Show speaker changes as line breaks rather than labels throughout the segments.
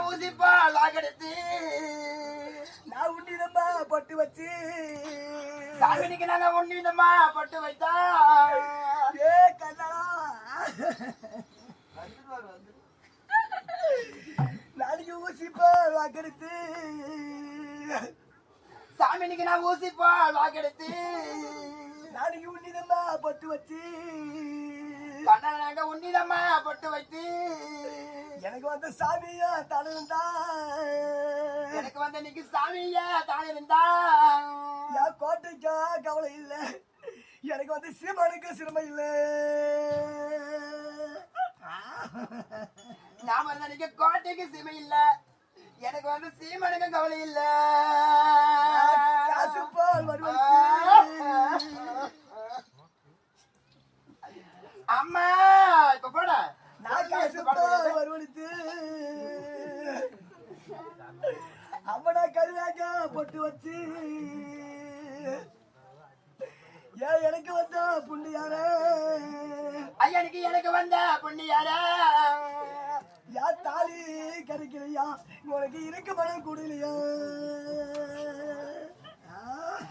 நான்
ஊசிப்பா லாக்கெடுத்து
நான் உன்னிடமா பட்டு வச்சு.
சாமினிக்கு நாங்க ஒன்னிதமா பட்டு வைத்தா
ஏ கண்ணா நாளைக்கு ஊசி போல்
சாமினிக்கு நான் ஊசிப்பா லாக்கெடுத்து
நாளைக்கு உன்னிடமா பட்டு வச்சு.
கண்ணனை நாங்க ஒன்னிதமா பட்டு வைத்து.
எனக்கு வந்த சாமியா தடந்தா
எனக்கு வந்து இன்னைக்கு சாமிய தான் இருந்தா
என் கோட்டைக்கா கவலை இல்ல. எனக்கு வந்து சீமானுக்கு சிரமம் இல்ல.
நாம இருந்தா இன்னைக்கு கோட்டைக்கு சீமை இல்ல. எனக்கு வந்து சீமனுக்கு கவலை இல்ல.
காசு போல்
அம்மா இப்ப போட.
வருவனுக்கு அம்மனா கருவாக்க பொட்டு வச்சு. ஏன் எனக்கு வந்த புண்ணு யாரே?
ஐயனுக்கு எனக்கு வந்த புண்ணியாரா
யா தாலி கிடைக்கலையா உனக்கு இருக்க மனம் கூடலையா?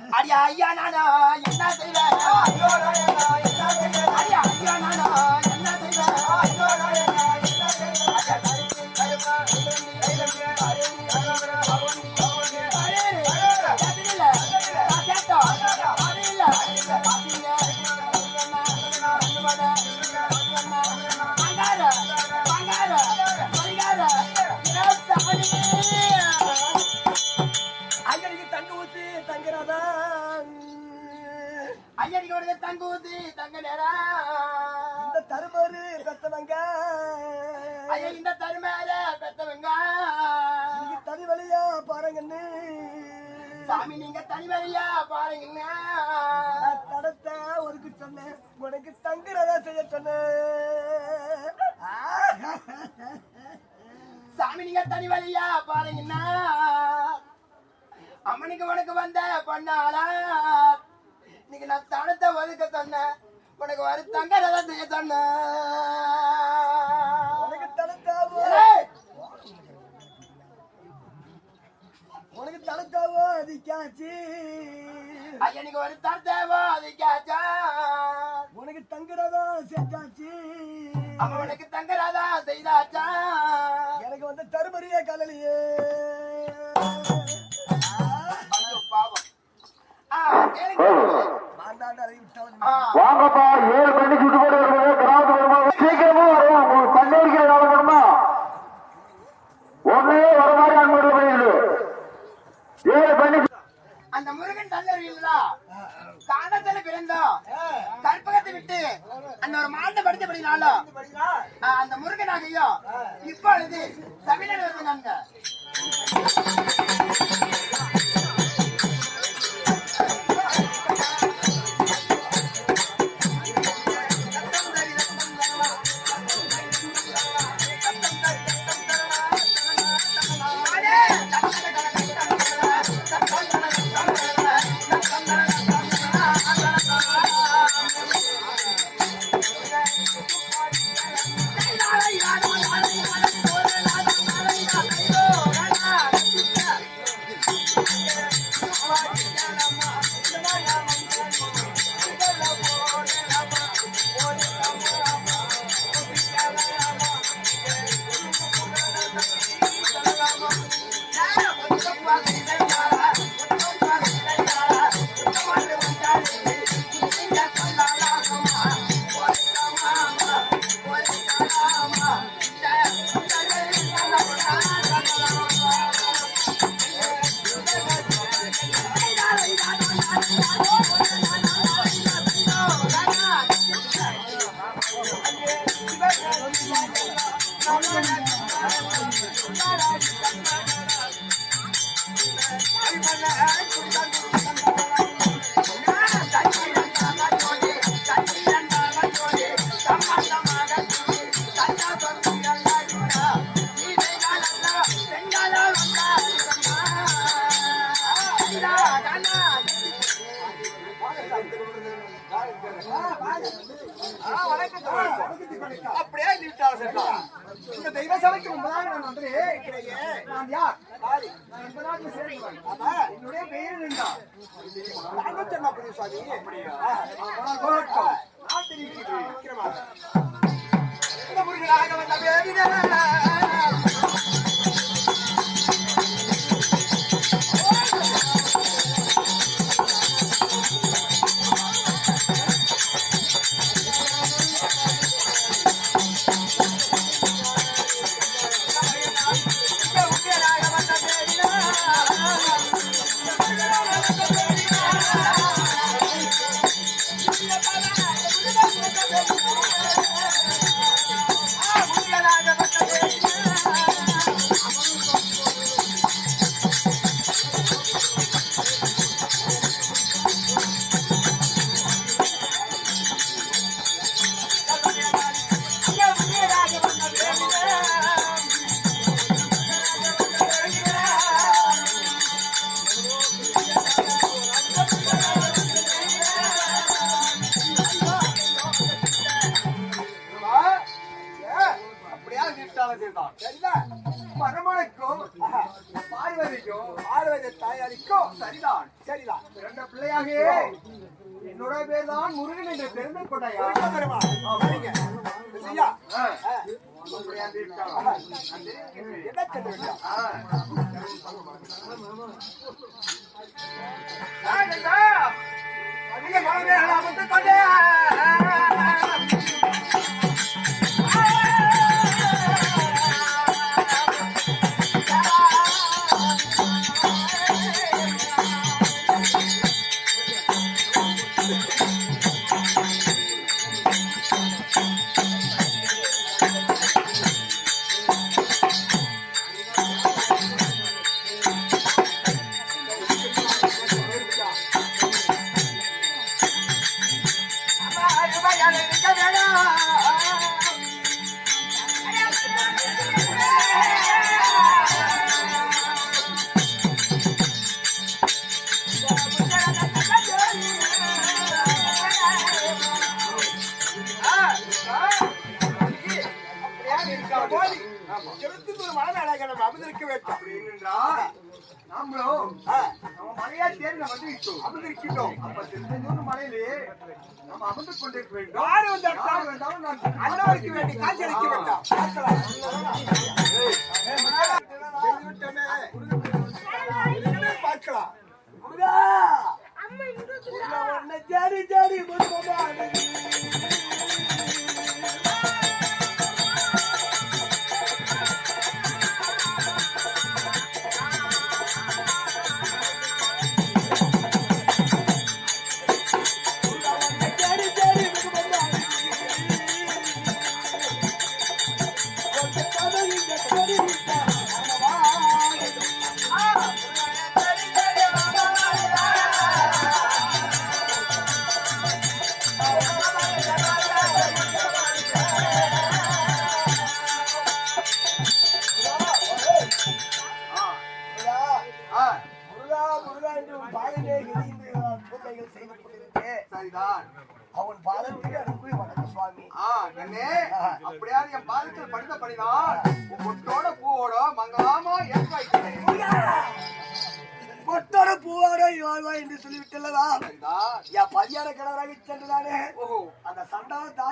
அடியா ஐயா நானா என்ன செய்வேன்? ஐயோ நானா என்ன செய்வேன்? அடியா ஐயா நானா என்ன செய்வேன்? ஐயோ நானா ஒரு தங்க நேரம்
இந்த தருமாறு பெத்தவங்க.
ஐயா இந்த தருமையில பெத்தவங்க.
நீங்க தனி வழியா பாருங்கன்னு.
சாமி நீங்க தனிவரியா பாருங்க
நான் தடத்தை ஒதுக்கு சொன்னேன். உனக்கு தங்குறதா செய்ய சொன்னேன்.
சாமி நீங்க தனிவரியா பாருங்கன்னா. அம்மனுக்கு உனக்கு வந்த பொண்ணாளா இன்னைக்கு நான் தனத்தை ஒதுக்க சொன்னேன். உனக்கு வர தங்கறதா செய்ய சொன்னேன்.
உனக்கு தடத்தாவோ அதிக்காச்சு
ஐயனுக்கு ஒரு தரத்தேவோ அதுக்காச்சா
உனக்கு தங்குறதா செஞ்சாச்சு.
அவன் உனக்கு தங்கறதா செய்தாச்சா.
எனக்கு வந்து தருமறிய கலலியே.
ஐயோ, பாவம். ஆ, கேளுங்க.
மாண்டாண்டு அதை விட்டாலும்
ஆ,
வாங்கப்பா ஏழு மணிக்கு விட்டு போட்டு வரும்போது கிராமத்து வருமா சீக்கிரமா வரும். உங்களுக்கு தண்ணி அடிக்கிற காலம் வருமா? ஒன்னே வர மாதிரி அங்க விட்டு ஏழு மணிக்கு
அந்த முருகன் தந்தர் இல்லா காலத்துல பிறந்தோம் கற்பகத்தை விட்டு அந்த ஒரு மாட்டை படித்தபடினாலும் அந்த முருகன் ஆகையோ இப்பொழுது தமிழர் வந்து
நாங்க
ஆமா.
என்னுடைய பெயர் இருந்தா
சொன்ன சுவாமி.
நான் தெரிவிக்கிறேன் அப்படியா சரிதான்
சரிதான்.
பார்வதிக்கும்
பார்வதி தாயாரிக்கும்
சரிதான்
சரிதான்.
பிறந்த பிள்ளையாக என்னோட பேர் தான் முருகன் என்று தெரிந்து கொண்டாயா?
சரிங்க. ஐயா, என்ன
சொல்லுங்க கொண்டே. வந்து
அமர்ந்திருக்கின்றோம்.
அப்ப திருச்செந்தூர் மலையிலே நம்ம அமர்ந்து கொண்டிருக்க வேண்டும்
யார் வந்தாலும்
நான்
அண்ணவருக்கு வேண்டி காட்சி அளிக்க வேண்டாம்.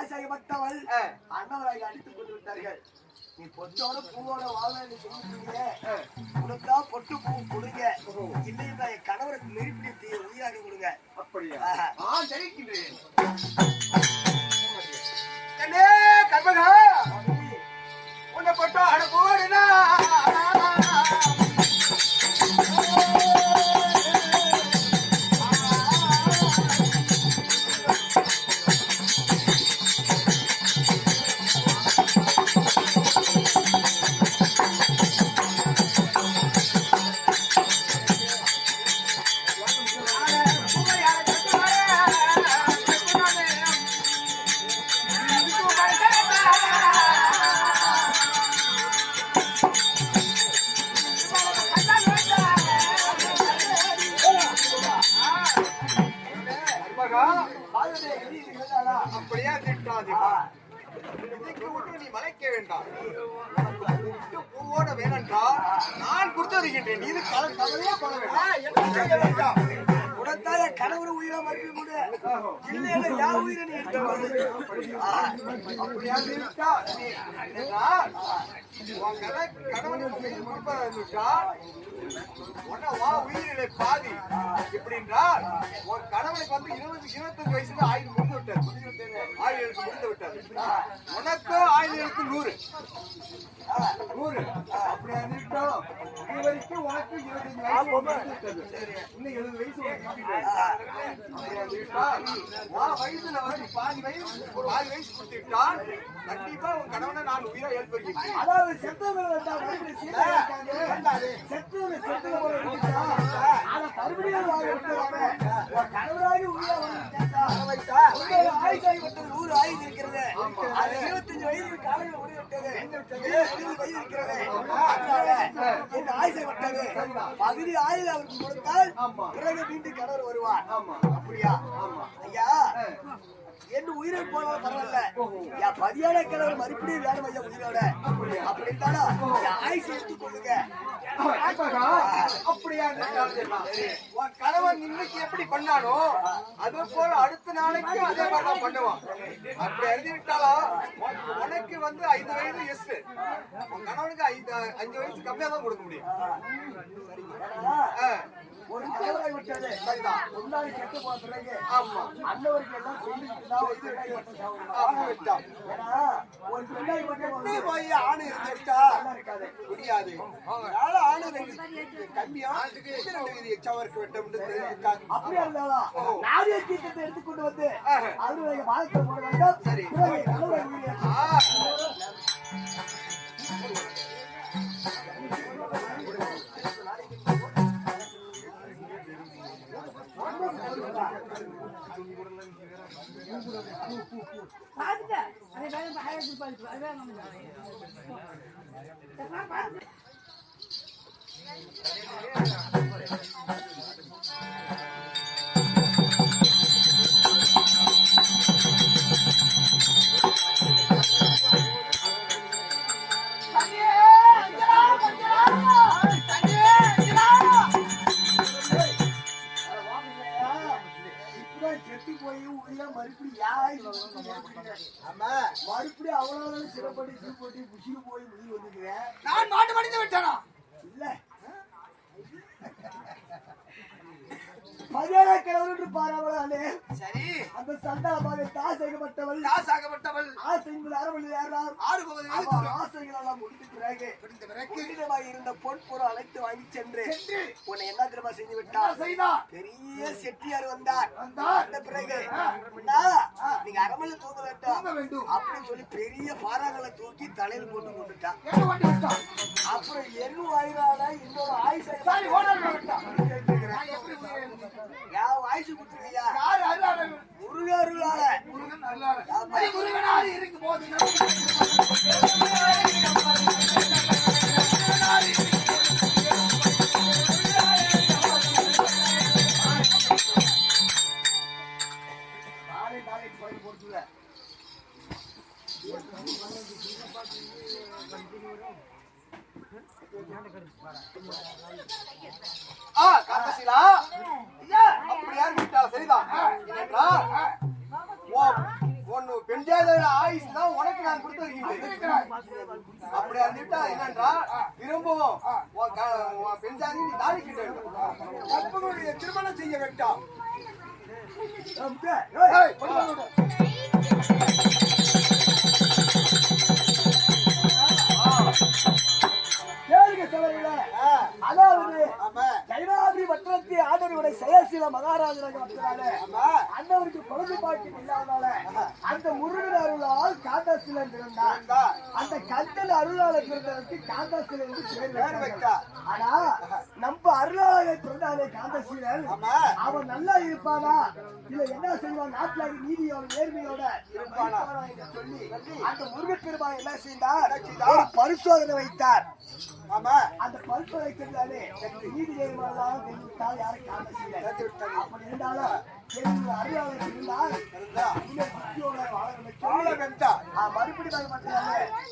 சண்டான தாசாகப்பட்டவள்
ஆ,
அண்ணவராக அடித்துக் கொண்டு விட்டார்கள் நீ பொட்டோட பூவோட வாழ சொல்லிட்டீங்க
ஆ.
கொடுத்தா பொட்டு பூ கொடுங்க. இல்லைன்னா என் கணவருக்கு நெருப்பிடி உயிராக கொடுங்க.
அப்படியா? தெரிவிக்கின்றேன் கண்ணே கர்மகா? உன்னை பொட்டோ அட போடுனா? அப்படியா திட்டாது இதுக்கு ஒன்று நீ மலைக்க வேண்டாம். பூவோட வேணண்டா நான் கொடுத்திருக்கின்றேன் நீ இது கலர் கவலையா கொள்ள வேண்டாம்.
உடத்தாய கணவர் உயிரா மறுபடி கூட. இல்லையில யா உயிரை நீ எடுத்து
அப்படியா இருந்தா கணவன் உயிர் கொடுப்பதா உன்னை வா உயிரிலே பாதி. எப்படின்றால் ஒரு கணவனுக்கு வந்து இருபது இருபத்தஞ்சு வயசுல ஆயுள் முடிந்து விட்டார் ஆயுள் முடிந்து விட்டார் உனக்கு ஆயுள் எழுத்து நூறு. நூறு. அப்படியா இருக்கட்டும் இது வரைக்கும் உனக்கு இருபத்தஞ்சு வயசு இன்னும் எழுபது வயசு? உன் வயசுல வந்து பாதி வயசு பாதி வயசு கொடுத்துட்டால் கண்டிப்பா உன் கணவனை நான் உயிரை எழுப்புகிறேன்
அதாவது. செத்தவங்க செத்தவங்க இருந்துச்சா? ஆனா மறுபடியும் இந்த ஆயுசை விட்டது. பகுதி ஆயுள் அவருக்கு கொடுத்தால் பிறகு மீண்டும் கணவர் வருவார் அப்படியா ஐயா என் உயிரை போனாலும் பரவாயில்ல. என் பதியான கிழவர் மறுபடியும் வேணும் ஐயா உயிரோட. அப்படி இருந்தாலும் என் ஆயுசை எடுத்துக் கொள்ளுங்க.
அப்படியா. உன் கணவன் இன்னைக்கு எப்படி பண்ணானோ அது போல அடுத்த நாளைக்கு அதே மாதிரி தான் பண்ணுவான். அப்படி எழுதி விட்டாலும் உன்- உனக்கு வந்து ஐந்து வயது எஸ் உன் கணவனுக்கு ஐந்து அஞ்சு வயசு கம்மியா தான் கொடுக்க முடியும்.
ஒரு கணவரை விட்டது. முன்னாடி கெட்டு போன பிறகு
ஆமா.
அண்ணவருக்கு எல்லாம்.
ஆமா விட்டான்
ஏன்னா ஒரு பெண்ணாய் மட்டும்
போய் ஆணு இருந்துட்டா முடியாது. அதனால ஆணு ரெண்டு கம்மியா ரெண்டு வெட்டம்னு தெரிஞ்சுக்காது
அப்படியா இருந்தாலும் நாடிய தீர்த்தத்தை எடுத்துக்கொண்டு வந்து. அவருடைய வாழ்க்கை போட வேண்டும்
சரி.
பிறகு கணவரை
நான்
கிழவரு பாராமலே
சரி.
அந்த சண்டாபாவை தாசைக்கப்பட்டவள்
தாசாகப்பட்டவள்.
ஆசைகள் அரவணி யாரார்
ஆறு போவது
அவன் ஆசைகள் எல்லாம் முடிந்த பிறகு
முடிந்த பிறகு
புனிதமாய் இருந்த பொன் பொருள் அழைத்து வாங்கி சென்று உன்னை என்ன திரும்ப செஞ்சு விட்டார்
செய்தார்
பெரிய செட்டியார் வந்தார். வந்த பிறகு நீங்க அரமலை தூங்க வேண்டாம். அப்படின்னு சொல்லி பெரிய பாறாங்களை தூக்கி தலையில போட்டு கொண்டுட்டான் அப்புறம் என்ன ஆயிரால இன்னொரு ஆயுசை
எப்படி?
யார் ஆயுசு கொடுத்துருக்கியா
யார் அருளாளர்?
முருகருளால
முருகன் அருளாளர். அது முருகனார் இருக்கும் போது நான் கொடுத்து வருகிறேன் அப்படி இருந்துட்டா என்னன்றா? திரும்பவும் உன் க- உன் பெண் ஜாதி நீ தாளிக்கிட்ட வேண்டும் கற்பனுடைய திருமணம் செய்ய வேண்டாம்.
கேளுங்க தலைவர்களே அதாவது கைலாதி வட்டத்தை ஆதரவுடைய செயற்சில மகாராஜராக வந்ததால
ஆமா.
அண்ணவருக்கு குழந்தை பாக்கியம் இல்லாதனால அந்த முருகன் அருளால் காந்தாசிலன் பிறந்தார்
இந்தா,
அந்த கந்தன் அருளாளர் பிறந்ததற்கு காந்தாசிலன் என்று பேர். ஆனா நம்ம அருளாளர் பிறந்தாலே காந்தசீலன். அவன் நல்லா இருப்பானா? இல்ல என்ன செய்வான்? நாட்டுல நீதியோட நேர்மையோட
இருப்பானா?
என்று சொல்லி அந்த முருகப்பெருமான் என்ன செய்தார்? ஒரு பரிசோதனை வைத்தார்.
ஆமா.
அந்த பரிசோதனை நீதி நேர்மையாக தெரிவித்தால் அப்படி இருந்தாலும் என்னுடைய இருந்தால் மறுபடியும் பார்க்க